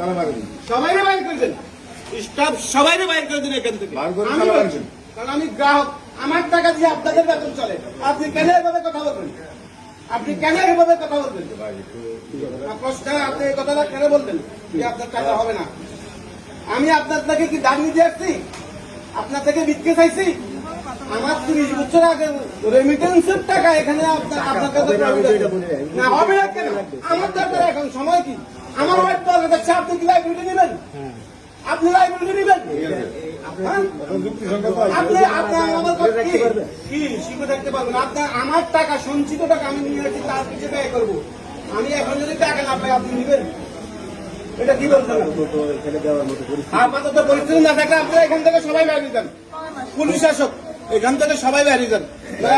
তালা মারেন সবাইরে বাইর করে দেন। স্টাফ সবাইরে বাইর করে দিন এখান থেকে। আমি তালা বলছি, মারবেন। কারণ আমি গ্রাহক আমার টাকা দিয়ে আপনাদের বেতন চলে। আপনি কেন এভাবে কথা বলবেন? আপনি কেন এভাবে কথা বলবেন? প্রশ্ন আপনি এই কথাটা কেন বলবেন? যে আপনার টাকা হবে না। আমি আপনার থেকে কি দাম নিতে আসছি? আপনার থেকে বিক্রি চাইছি? আমার তিরিশ বছর আগে রেমিটেন্সের টাকা এখানে আপনার আপনার কাছে না হবে না কেন? আমার দরকার এখন সময় কি? আমার আপনি কি লাইব্রেরি নেবেন? আপনি লাইব্রেরি নেবেন? হ্যাঁ? আপনি আমার কি? কি? শিখে থাকতে পারবেন। আপনার আমার টাকা সঞ্চিত টাকা আমি নিয়ে তার পিছিয়ে ব্যয় করব। আমি এখন যদি টাকা না পাই আপনি নেবেন? এটা কি বলছেন? আপাতত পরিস্থিতি। না থাকলে আপনারা এখান থেকে সবাই বেরিয়ে যান। পুলিশ শাসক এখান থেকে সবাই বেরিয়ে যান।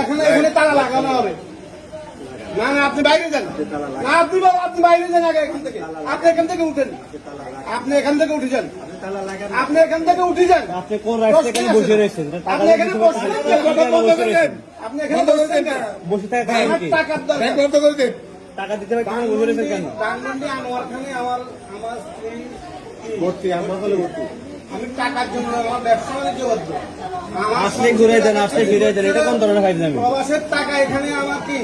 এখন এখানে তালা লাগানো হবে। না না আপনি বাইরে যান। না আপনি আপনি বাইরে যান আগে এখান থেকে। আপনি এখান থেকে উঠেন। আপনি এখান থেকে উঠে যান। আপনি এখান থেকে উঠে যান। আপনি কোন বসে রয়েছেন? আপনি এখানে বসে। টাকা। আপনি এখানে বসে বসে থাকা কারণ আমার কি? টাকার বন্ধ করে দিন। টাকা দিতে হবে কেন বসে রয়েছেন কেন? ধানমন্ডি আনোয়ার খানে আমার আমার স্ত্রী। ভর্তি আমরা বলে ভর্তি। আমি টাকার জন্য আমার ব্যবসা বাণিজ্য আমার আসলে ঘুরে দেন আসলে ফিরে দেন। এটা কোন ধরনের আমি প্রবাসের টাকা এখানে আমার কি?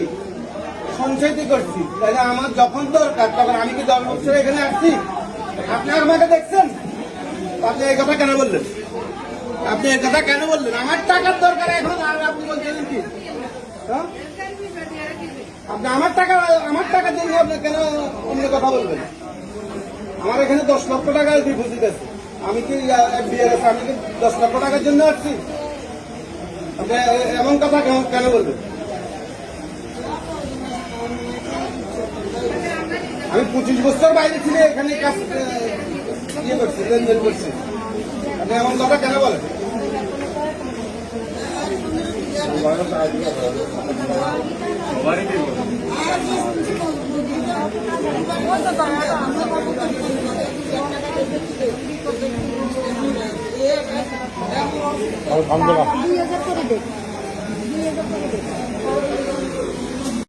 সঞ্চয়তে করছি। তাহলে আমার যখন দরকার, তখন আমি কি দশ বছর এখানে আসছি আপনি আমাকে দেখছেন? আপনি এই কথা কেন বললেন? আপনি এই কথা কেন বললেন? আমার টাকার দরকার এখন, আর আপনি বলছেন কি? হ্যাঁ? আপনি আমার টাকা আমার টাকা দিয়ে আপনি কেন অন্য কথা বলবেন? আমার এখানে দশ লক্ষ টাকা ডিপোজিট আছে। আমি কি বিয়ের আমি কি দশ লক্ষ টাকার জন্য আসছি? আপনি এমন কথা কেন বলবেন? আমি পঁচিশ বছর বাইরে ছিল এখানে কাজ ইয়ে করছি লেনদেন করছি। আপনি এমন কথা কেন বলেন? দুই